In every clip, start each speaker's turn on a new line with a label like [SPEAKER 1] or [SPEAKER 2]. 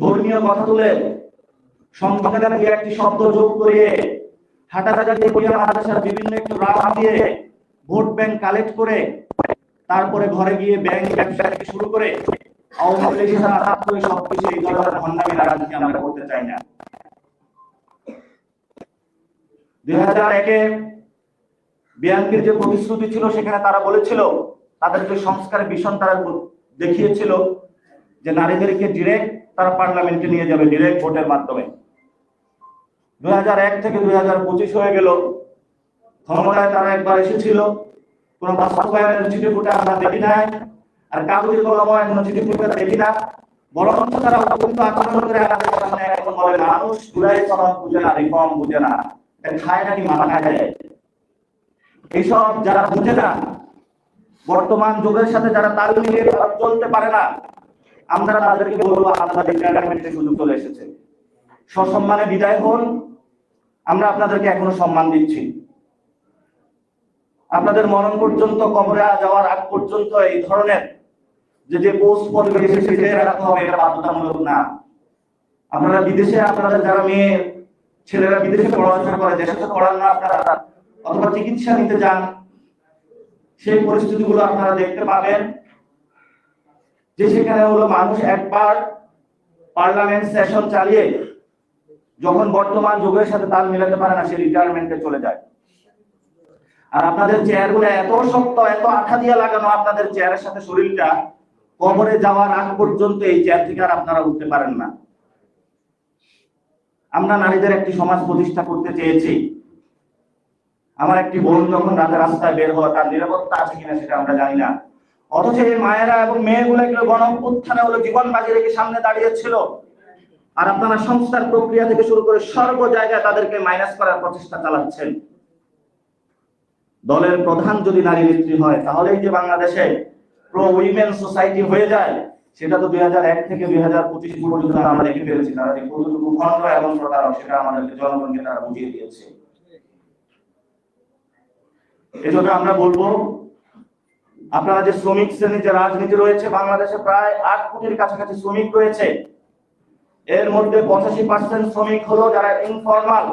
[SPEAKER 1] ধর্মীয় কথা তুলে সংবিধানে দিয়ে একটি শব্দ যোগ করিয়ে হাটাহাটি বিভিন্ন একটু দিয়ে ভোট ব্যাংক কালেক্ট করে তারপরে ঘরে গিয়ে ব্যাংক ব্যবসা থেকে শুরু করে আওয়ামী আমরা চাই না। বিএনপির যে প্রতিশ্রুতি ছিল, সেখানে তারা বলেছিল, তাদের যে ভীষণ তারা দেখিয়েছিল যে নারীদেরকে ডিরেক্ট তারা পার্লামেন্টে নিয়ে যাবে ডিরেক্ট ভোটের মাধ্যমে। দুই থেকে দুই হয়ে গেল। ক্ষমতায় তারা একবার এসেছিল। কোন বাস্তবায়নের চিঠি ফুটে আমরা দেখি নাই। আর কাগজে চিঠি ফুটে দেখি না। বরং তারা অত্যন্ত করে এখন বলে মানুষ বুঝে না, রিফর্ম বুঝে না। খায় নাকি মাথা খায় যায়? এইসব যারা বুঝে না, বর্তমান যুগের সাথে যারা তাল মিলিয়ে চলতে পারে না আমরা তাদেরকে বলব আপনাদের রিটায়ারমেন্টের সুযোগ চলে এসেছে। সসম্মানে বিদায় হন। আমরা আপনাদেরকে এখনও সম্মান দিচ্ছি। আপনাদের মরণ পর্যন্ত, কবরে যাওয়ার আগ পর্যন্ত এই ধরনের যে যে পোস্ট পরিবেশে সেটা রাখতে হবে, এটা বাধ্যতামূলক না। আপনারা বিদেশে আপনাদের যারা মেয়ে, ছেলেরা বিদেশে পড়াশোনা করে, দেশে তো পড়ান না আপনারা, অথবা চিকিৎসা নিতে যান, সেই পরিস্থিতিগুলো আপনারা দেখতে পাবেন। যে সেখানে হলো মানুষ একবার পার্লামেন্ট সেশন চালিয়ে যখন বর্তমান যুগের সাথে তাল মিলাতে পারে না, সে রিটায়ারমেন্টে চলে যায়। আর আপনাদের চেয়ারগুলো এত শক্ত, এত আঠা দিয়ে লাগানো আপনাদের চেয়ারের সাথে শরীরটা, কবরে যাওয়ার আগ পর্যন্ত এই চেয়ার থেকে আর আপনারা উঠতে পারেন না। আমরা নারীদের একটি সমাজ প্রতিষ্ঠা করতে চেয়েছি। আমার একটি বোন যখন রাতে রাস্তায় বের হওয়া তার নিরাপত্তা আছে কিনা সেটা আমরা জানি না। অথচ এই মায়েরা এবং মেয়েগুলো এগুলো গণ উত্থানে হলো জীবন বাজি রেখে সামনে দাঁড়িয়েছিল। আর আপনারা সংস্কার প্রক্রিয়া থেকে শুরু করে সর্ব জায়গায় তাদেরকে মাইনাস করার প্রচেষ্টা চালাচ্ছেন। দলের প্রধান যদি নারী নেত্রী হয়, তাহলেই যে বাংলাদেশে প্রো উইমেন সোসাইটি হয়ে যায়, সেটা তো দুই হাজার এক থেকে দুই হাজার পঁচিশ পর্যন্ত আমরা দেখে ফেলেছি। তারা যে কতটুকু খণ্ড এবং প্রতারক, সেটা আমাদেরকে জনগণকে তারা বুঝিয়ে দিয়েছে। এজন্য আমরা বলব আপনারা যে শ্রমিক শ্রেণির যে রাজনীতি রয়েছে, বাংলাদেশে প্রায় আট কোটির কাছাকাছি শ্রমিক রয়েছে। এর মধ্যে পঁচাশি পার্সেন্ট শ্রমিক হলো যারা ইনফরমাল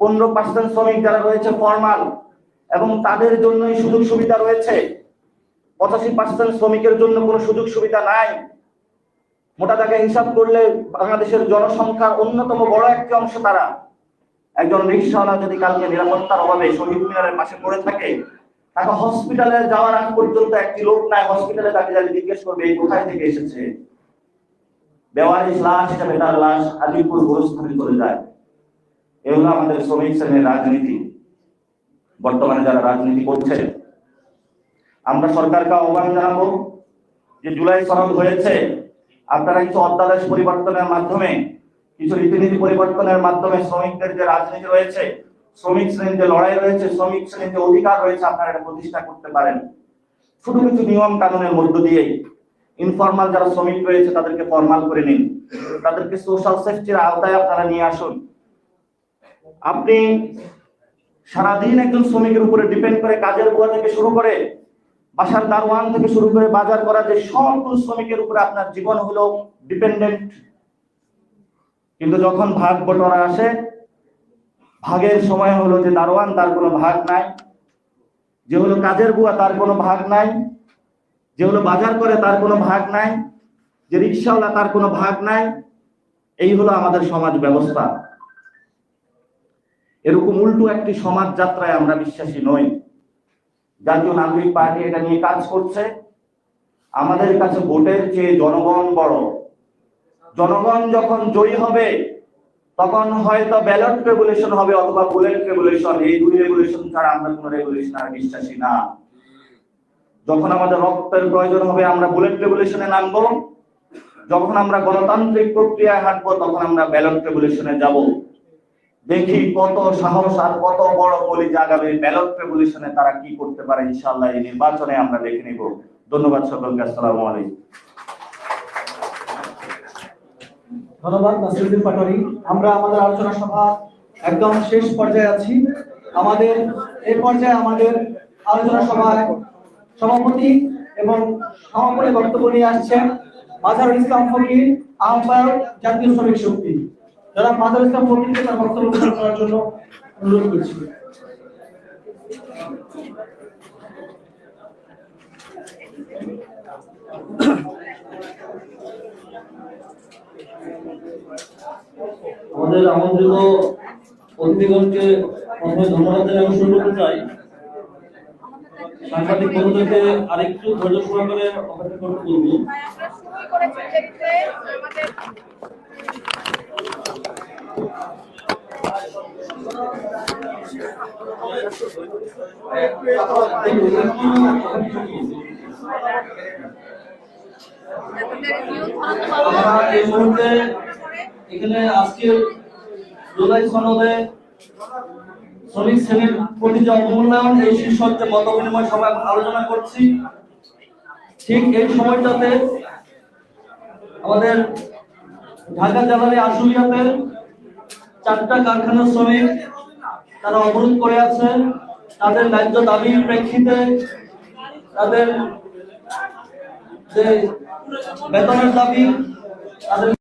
[SPEAKER 1] পনেরো পার্সেন্ট শ্রমিক যারা রয়েছে ফরমাল এবং তাদের জন্যই সুযোগ সুবিধা রয়েছে। পঁচাশি পার্সেন্ট শ্রমিকের জন্য কোনো সুযোগ সুবিধা নাই। মোটা টাকা হিসাব করলে বাংলাদেশের জনসংখ্যার অন্যতম বড় একটি অংশ তারা। একজন রিক্সাওয়ালা যদি কালকে নিরাপত্তার অভাবে শহীদ মিনারের পাশে পড়ে থাকে তাকে হসপিটালে যাওয়ার আগ পর্যন্ত একটি লোক নাই হসপিটালে তাকে যাকে জিজ্ঞেস করবে, এই কোথায় থেকে এসেছে? বেওয়ারিশ লাশ হিসাবে তার লাশ, আলিপুর গোরস্থানে চলে যায়। এগুলো আমাদের শ্রমিক শ্রেণির রাজনীতি। বর্তমানে যারা রাজনীতি করছে, আমরা সরকারকে আহ্বান জানাব যে জুলাই সনদ হয়েছে, আপনারা কিছু অধ্যাদেশ পরিবর্তনের মাধ্যমে, কিছু রীতিনীতি পরিবর্তনের মাধ্যমে শ্রমিকদের যে রাজনীতি রয়েছে শ্রমিক শ্রেণির যে লড়াই রয়েছে, শ্রমিক শ্রেণির যে অধিকার রয়েছে, আপনারা এটা প্রতিষ্ঠা করতে পারেন। শুধু কিছু নিয়ম কানুনের মধ্য দিয়েই ইনফরমাল যারা শ্রমিক রয়েছে, তাদেরকে ফরমাল করে নিন। তাদেরকে সোশ্যাল সেফটির আওতায় আপনারা নিয়ে আসুন। আপনি সারাদিন একজন শ্রমিকের উপরে ডিপেন্ড করে কাজের বুয়া থেকে শুরু করে বাসার দারোয়ান থেকে শুরু করে বাজার করা যে সকল শ্রমিকের উপরে আপনার জীবন হলো ডিপেন্ডেন্ট কিন্তু যখন ভাগ বটরা আসে ভাগের সময় হলো যে দারোয়ান, তার কোনো ভাগ নাই। যে হলো কাজের বুয়া, তার কোনো ভাগ নাই। যে হলো বাজার করে, তার কোনো ভাগ নাই। যে রিক্সাওয়ালা, তার কোনো ভাগ নাই। এই হলো আমাদের সমাজ ব্যবস্থা। এরকম উল্টো একটি সমাজ যাত্রায় আমরা বিশ্বাসী নই। জাতীয় নাগরিক পার্টি এটা নিয়ে কাজ করছে। আমাদের কাছে ভোটের চেয়ে জনগণ বড়। জনগণ যখন জয়ী হবে তখন হয়তো ব্যালট রেগুলেশন হবে অথবা বুলেট রেগুলেশন এই দুই রেগুলেশন ছাড়া আমরা কোনো রেগুলেশন আর বিশ্বাসী না। যখন আমাদের রক্তের প্রয়োজন হবে, আমরা বুলেট রেগুলেশনে নামবো। যখন আমরা গণতান্ত্রিক প্রক্রিয়ায় হাঁটবো, তখন আমরা ব্যালট রেগুলেশনে যাব। দেখি কত সাহস আর কত বড় বলি জাগাবে ব্যালট রেগুলেশনে তারা কি করতে পারে। ইনশাআল্লাহ এই নির্বাচনে আমরা দেখে নিব। ধন্যবাদ সকলকে, আসসালামু আলাইকুম।
[SPEAKER 2] ধন্যবাদ, নাসিরুদ্দিন পাটোয়ারি। আমরা আমাদের আলোচনা সভা একদম শেষ পর্যায়ে আছি। আমাদের, এই পর্যায়ে আমাদের আলোচনা সভায় সভাপতি এবং সমাপনী বক্তব্য নিয়ে আসছেন মাজারুল ইসলাম ফকির আহ্বায়ক জাতীয় শ্রমিক শক্তি। যারা মাজারুল ইসলাম ফকিরকে তার বক্তব্য প্রদান করার জন্য অনুরোধ করছি।
[SPEAKER 3] আমাদের আমন্ত্রিত অতিথিগণকে প্রথমে ধন্যবাদ জানিয়ে আমি শুরু করতে চাই। সাংবাদিক বন্ধুদেরকে আরেকটু ধৈর্য সহকারে অপেক্ষা করতে বলব
[SPEAKER 4] আমাদের
[SPEAKER 3] আলোচনা করছি। ঠিক এই সময়টাতে আমাদের ঢাকা জেলার আশুলিয়াতে চারটা কারখানার শ্রমিক তারা অবরোধ করে আছে। তাদের ন্যায্য দাবির প্রেক্ষিতে তাদের যে বেতনের দাবি তাদের